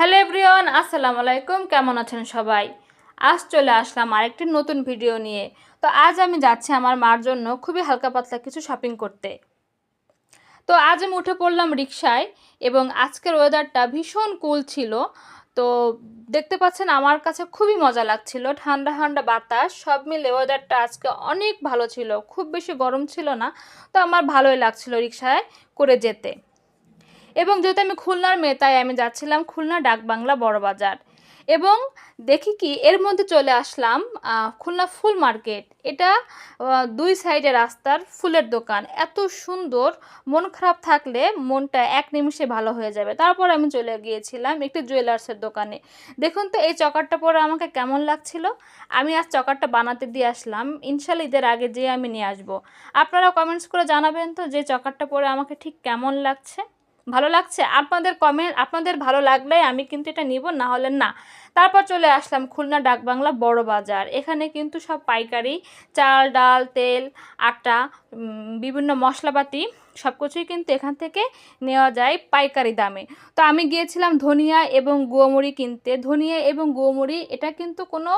Hello everyone, আসসালামু আলাইকুম। কেমন আছেন সবাই? আজ চলে আসলাম আরেকটি নতুন ভিডিও নিয়ে। তো আজ আমি যাচ্ছি আমার মার জন্য খুবই হালকা পাতলা কিছু শপিং করতে। তো আজ আমি উঠে পড়লাম রিক্সায় এবং আজকের ওয়েদারটা ভীষণ কুল ছিল। তো দেখতে পাচ্ছেন আমার কাছে খুবই মজা লাগছিল। ঠান্ডা ঠান্ডা বাতাস, সব মিলে ওয়েদারটা আজকে অনেক ভালো ছিল। খুব বেশি গরম ছিল না, তো আমার ভালোই লাগছিল রিক্সায় করে যেতে। এবং যেহেতু আমি খুলনার মেয়ে, তাই আমি যাচ্ছিলাম খুলনা ডাকবাংলা বড়বাজার এবং দেখি কি, এর মধ্যে চলে আসলাম খুলনা ফুল মার্কেট। এটা দুই সাইডে রাস্তার ফুলের দোকান। এত সুন্দর, মন খারাপ থাকলে মনটা এক নিমিষে ভালো হয়ে যাবে। তারপর আমি চলে গিয়েছিলাম একটি জুয়েলার্সের দোকানে। দেখুন তো, এই চকারটা পরে আমাকে কেমন লাগছিল? আমি আজ চকারটা বানাতে দিয়ে আসলাম। ইনশাল্লাহ ঈদের আগে যেয়ে আমি নিয়ে আসব। আপনারা কমেন্টস করে জানাবেন তো, যে চকারটা পরে আমাকে ঠিক কেমন লাগছে। ভালো লাগছে? আপনাদের কমেন্ট আপনাদের ভালো লাগলে আমি কিন্তু এটা নিব, না হলে না। তারপর চলে আসলাম খুলনা ডাকবাংলা বড় বাজার। এখানে কিন্তু সব পাইকারি, চাল, ডাল, তেল, আটা বিভিন্ন মশলাপাতি সব কিছুই কিন্তু এখান থেকে নেওয়া যায় পাইকারি দামে। তো আমি গিয়েছিলাম ধনিয়া এবং গুঁড়োমুড়ি কিনতে। ধনিয়া এবং গুঁড়োমুড়ি, এটা কিন্তু কোনো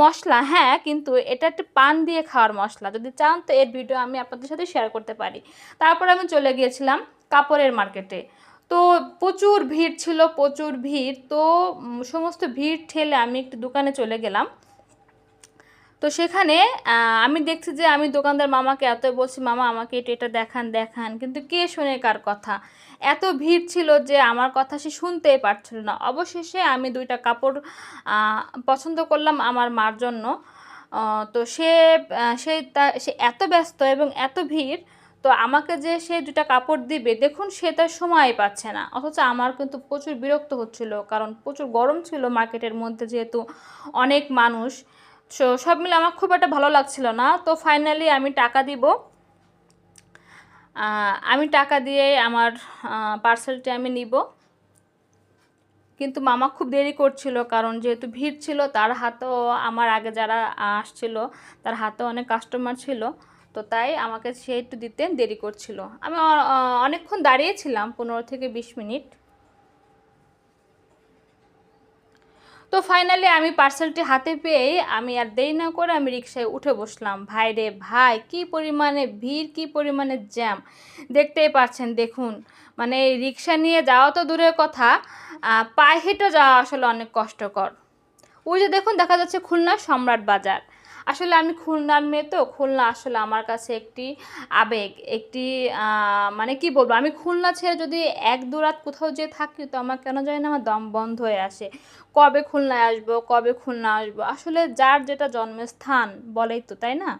মশলা হ্যাঁ কিন্তু এটা একটি পান দিয়ে খাওয়ার মশলা। যদি চান তো এর ভিডিও আমি আপনাদের সাথে শেয়ার করতে পারি। তারপর আমি চলে গিয়েছিলাম কাপড়ের মার্কেটে। তো প্রচুর ভিড় ছিল, প্রচুর ভিড়। তো সমস্ত ভিড় ঠেলে আমি একটি দোকানে চলে গেলাম। তো সেখানে আমি দেখছি যে আমি দোকানদার মামাকে এত বলছি, মামা, আমাকে এটা এটা দেখান দেখান। কিন্তু কে শোনে কার কথা? এত ভিড় ছিল যে আমার কথা সে শুনতেই পারছিল না। অবশেষে আমি দুইটা কাপড় পছন্দ করলাম আমার মার জন্য। তো সে সে তা, সে এত ব্যস্ত এবং এত ভিড় তো আমাকে যে সে দুটা কাপড় দিবে, দেখুন সে তার সময় পাচ্ছে না। অথচ আমার কিন্তু প্রচুর বিরক্ত হচ্ছিল, কারণ প্রচুর গরম ছিল মার্কেটের মধ্যে যেহেতু অনেক মানুষ। সো সব মিলে আমার খুব একটা ভালো লাগছিল না। তো ফাইনালি আমি টাকা দিব। আমি টাকা দিয়ে আমার পার্সেলটি আমি নিব। কিন্তু মামা খুব দেরি করছিল, কারণ যেহেতু ভিড় ছিল, তার হাতেও আমার আগে যারা আসছিল, তার হাতেও অনেক কাস্টমার ছিল। তো তাই আমাকে সে একটু দিতে দেরি করছিল। আমি অনেকক্ষণ দাঁড়িয়েছিলাম, পনেরো থেকে বিশ মিনিট। তো ফাইনালি আমি পার্সেলটি হাতে পেয়ে আমি আর দেরি না করে আমি রিক্সায় উঠে বসলাম। ভাই রে ভাই, কি পরিমাণে ভিড়, কি পরিমাণে জ্যাম। দেখতেই পাচ্ছেন, দেখুন মানে রিক্সা নিয়ে যাওয়া তো দূরের কথা পায়ে হেঁটে যাওয়া আসলে অনেক কষ্টকর। ওই যে দেখুন, দেখা যাচ্ছে খুলনা সম্রাট বাজার। আসলে আমি খুলনার মেয়ে তো, খুলনা আসলে আমার কাছে একটি আবেগ, একটি মানে কি বলব, আমি খুলনা ছেড়ে যদি এক দু রাত কোথাও যেয়ে থাকি তো আমার কেন জানি না আমার দম বন্ধ হয়ে আসে। কবে খুলনায় আসব, কবে খুলনা আসব, আসলে যার যেটা জন্মস্থান বলেই তো, তাই না?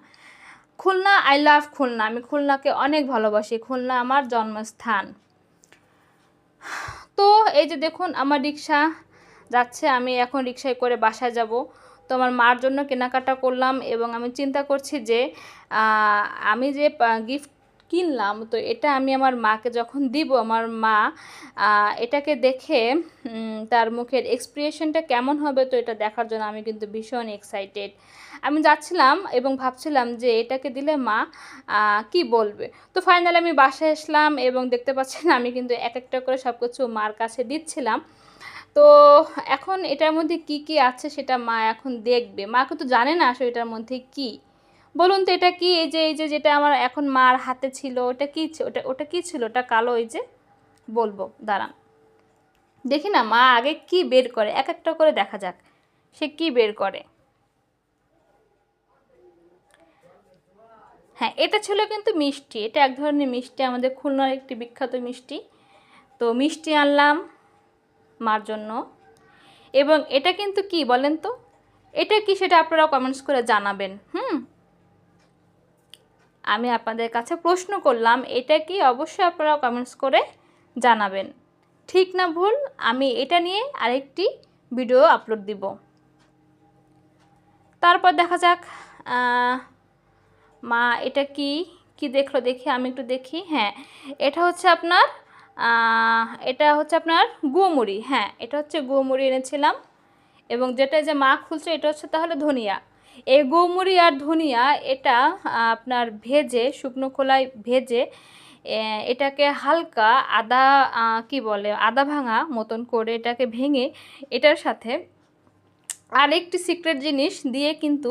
খুলনা আই লাভ খুলনা, আমি খুলনাকে অনেক ভালোবাসি, খুলনা আমার জন্মস্থান। তো এই যে দেখুন, আমার রিক্সা যাচ্ছে, আমি এখন রিক্সায় করে বাসায় যাব। তো আমার মার জন্য কেনাকাটা করলাম এবং আমি চিন্তা করছি যে আমি যে গিফট কিনলাম, তো এটা আমি আমার মাকে যখন দিব, আমার মা এটাকে দেখে তার মুখের এক্সপ্রেশনটা কেমন হবে, তো এটা দেখার জন্য আমি কিন্তু ভীষণ এক্সাইটেড আমি যাচ্ছিলাম এবং ভাবছিলাম যে, এটাকে দিলে মা কি বলবে? তো ফাইনালি আমি বাসায় আসলাম এবং দেখতে পাচ্ছেন আমি কিন্তু এক একটা করে সব কিছু মার কাছে দিচ্ছিলাম। তো এখন এটার মধ্যে কি কি আছে সেটা মা এখন দেখবে। মা কিন্তু জানে না আসলে এটার মধ্যে কি। বলুন তো এটা কি? এই যে এই যে যেটা আমার এখন মার হাতে ছিল, ওটা কি ওটা ওটা কি ছিল? ওটা কালো, এই যে বলব, দাঁড়ান। দেখি না, মা আগে কি বের করে? এক একটা করে দেখা যাক, সে কি বের করে। হ্যাঁ এটা ছিল কিন্তু মিষ্টি, এটা এক ধরনের মিষ্টি, আমাদের খুলনার একটি বিখ্যাত মিষ্টি। তো মিষ্টি আনলাম মার জন্য। এবং এটা কিন্তু কি বলেন তো? এটা কি সেটা আপনারা কমেন্টস করে জানাবেন। হুম? আমি আপনাদের কাছে প্রশ্ন করলাম, এটা কি অবশ্যই আপনারা কমেন্টস করে জানাবেন। ঠিক না ভুল? আমি এটা নিয়ে আরেকটি ভিডিও আপলোড দিব। তারপর দেখা যাক মা এটা কি কি দেখল দেখি, আমি একটু দেখি। হ্যাঁ এটা হচ্ছে আপনার এটা হচ্ছে আপনার গুমুড়ি হ্যাঁ এটা হচ্ছে গুমুড়ি এনেছিলাম। এবং যেটা যে মা খুলছে, এটা হচ্ছে তাহলে ধনিয়া। এই গৌমুড়ি আর ধনিয়া, এটা আপনার ভেজে, শুকনো খোলায় ভেজে এটাকে হালকা আদা কি বলে, আদা ভাঙা মতন করে এটাকে ভেঙে এটার সাথে আর একটি সিক্রেট জিনিস দিয়ে কিন্তু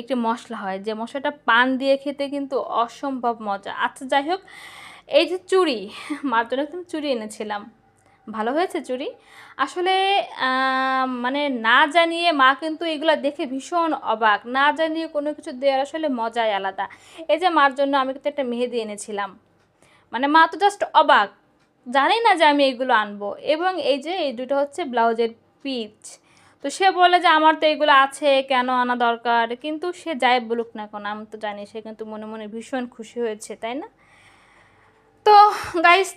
একটি মশলা হয়। যে মশলাটা পান দিয়ে খেতে কিন্তু অসম্ভব মজা। আচ্ছা যাই হোক এই যে চুড়ি মার জন্য একদম চুড়ি এনেছিলাম। ভালো হয়েছে চুড়ি? আসলে মানে না জানিয়ে মা কিন্তু এগুলো দেখে ভীষণ অবাক। না জানিয়ে কোনো কিছু দেওয়ার আসলে মজাই আলাদা। এই যে মার জন্য আমি কিন্তু একটা মেহেদি এনেছিলাম। মানে মা তো জাস্ট অবাক। জানি না যে আমি এগুলো আনব। এবং এই যে, এই দুটো হচ্ছে ব্লাউজের পিচ। তো সে বলে যে, আমার তো এগুলো আছে, কেন আনা দরকার? কিন্তু সে যাই বলুক না কেন, আমি তো জানি, সে কিন্তু মনে মনে ভীষণ খুশি হয়েছে, তাই না? তো গাইস